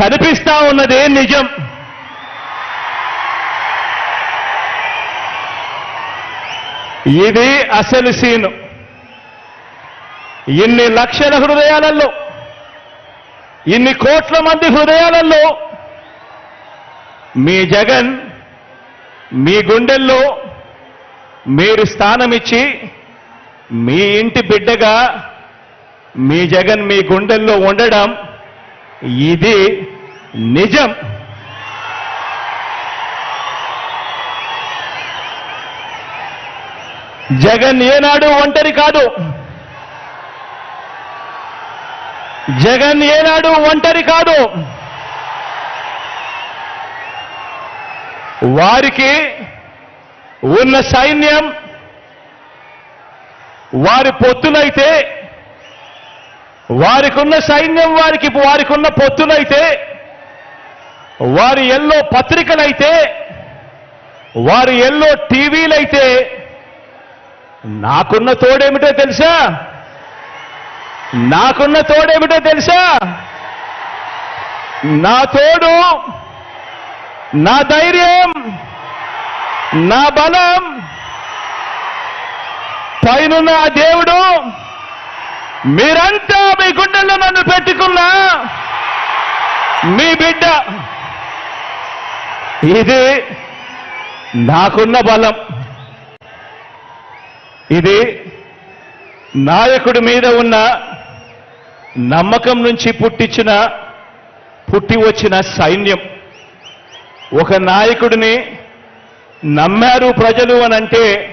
కనిపిస్తా ఉన్నదే నిజం. ఇది అసలు సీను. ఇన్ని లక్షల హృదయాలలో ఇన్ని కోట్ల మంది హృదయాలలో మీ జగన్ మీ గుండెల్లో మీరు స్థానమిచ్చి మీ ఇంటి బిడ్డగా మీ జగన్ మీ గుండెల్లో ఉండడం ఇది నిజం. జగన్ ఏనాడు ఒంటరి కాదు. జగన్ ఏనాడు ఒంటరి కాదు. వారికి ఉన్న సైన్యం వారి పొత్తులైతే వారికున్న సైన్యం వారికి వారికి ఉన్న పొత్తులైతే వారి ఎల్లో పత్రికలైతే వారి ఎల్లో టీవీలైతే నాకున్న తోడేమిటో తెలుసా? నాకున్న తోడేమిటో తెలుసా? నా తోడు నా ధైర్యం నా బలం పైనున్న ఆ దేవుడు మీరంతా మీ గుండెల్లో నన్ను పెట్టుకున్న. మీ బిడ్డ. ఇది నాకున్న బలం. ఇది నాయకుడి మీద ఉన్న నమ్మకం నుంచి పుట్టించిన పుట్టి వచ్చిన సైన్యం. ఒక నాయకుడిని నమ్మారు ప్రజలు అని అంటే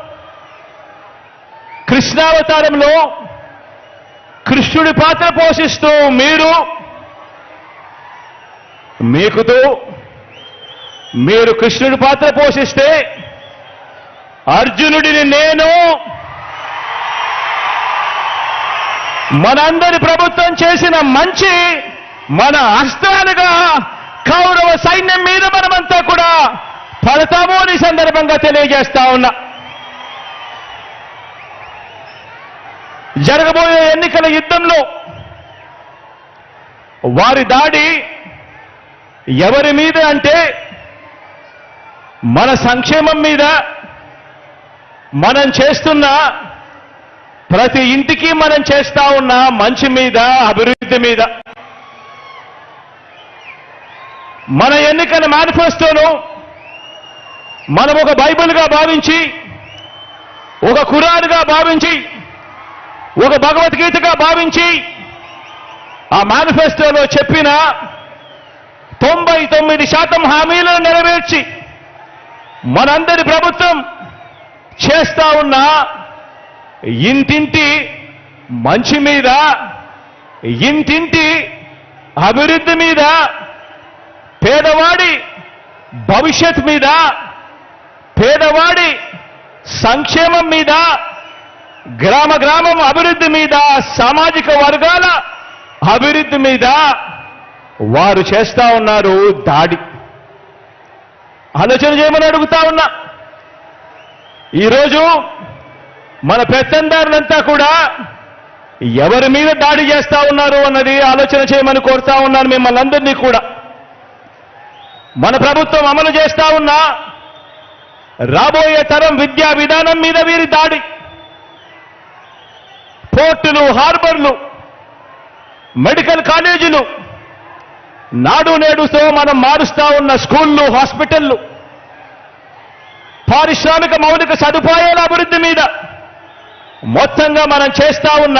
కృష్ణావతారంలో కృష్ణుడి పాత్ర పోషిస్తూ మీరు మీకుతూ మీరు కృష్ణుడి పాత్ర పోషిస్తే అర్జునుడిని నేను మనందరి ప్రభుత్వం చేసిన మంచి మన అస్త్రాలుగా కౌరవ సైన్యం మీద మనమంతా కూడా పడతాము అని సందర్భంగా తెలియజేస్తా ఉన్నా. జరగబోయే ఎన్నికల యుద్ధంలో వారి దాడి ఎవరి మీద అంటే మన సంక్షేమం మీద మనం చేస్తున్న ప్రతి ఇంటికి మనం చేస్తా ఉన్న మంచి మీద అభివృద్ధి మీద. మన ఎన్నికల మేనిఫెస్టోను మనం ఒక బైబిల్గా భావించి ఒక కురాన్గా భావించి ఒక భగవద్గీతగా భావించి ఆ మేనిఫెస్టోలో చెప్పిన తొంభై తొమ్మిది శాతం హామీలను నెరవేర్చి మనందరి ప్రభుత్వం చేస్తా ఉన్న ఇంటింటి మంచి మీద ఇంటింటి అభివృద్ధి మీద పేదవాడి భవిష్యత్ మీద పేదవాడి సంక్షేమం మీద గ్రామ గ్రామం అభివృద్ధి మీద సామాజిక వర్గాల అభివృద్ధి మీద వారు చేస్తా ఉన్నారు దాడి. ఆలోచన చేయమని అడుగుతా ఉన్నా. ఈరోజు మన పెత్తందారులంతా కూడా ఎవరి మీద దాడి చేస్తా ఉన్నారు అన్నది ఆలోచన చేయమని కోరుతా ఉన్నాను మిమ్మల్ని అందరినీ కూడా. మన ప్రభుత్వం అమలు చేస్తా ఉన్న రాబోయే తరం విద్యా విధానం మీద వీరి దాడి. పోర్టులు హార్బర్లు మెడికల్ కాలేజీలు నాడు నేడుతో మనం మారుస్తా ఉన్న స్కూళ్ళు హాస్పిటళ్ళు పారిశ్రామిక మౌలిక సదుపాయాల అభివృద్ధి మీద మొత్తంగా మనం చేస్తా ఉన్న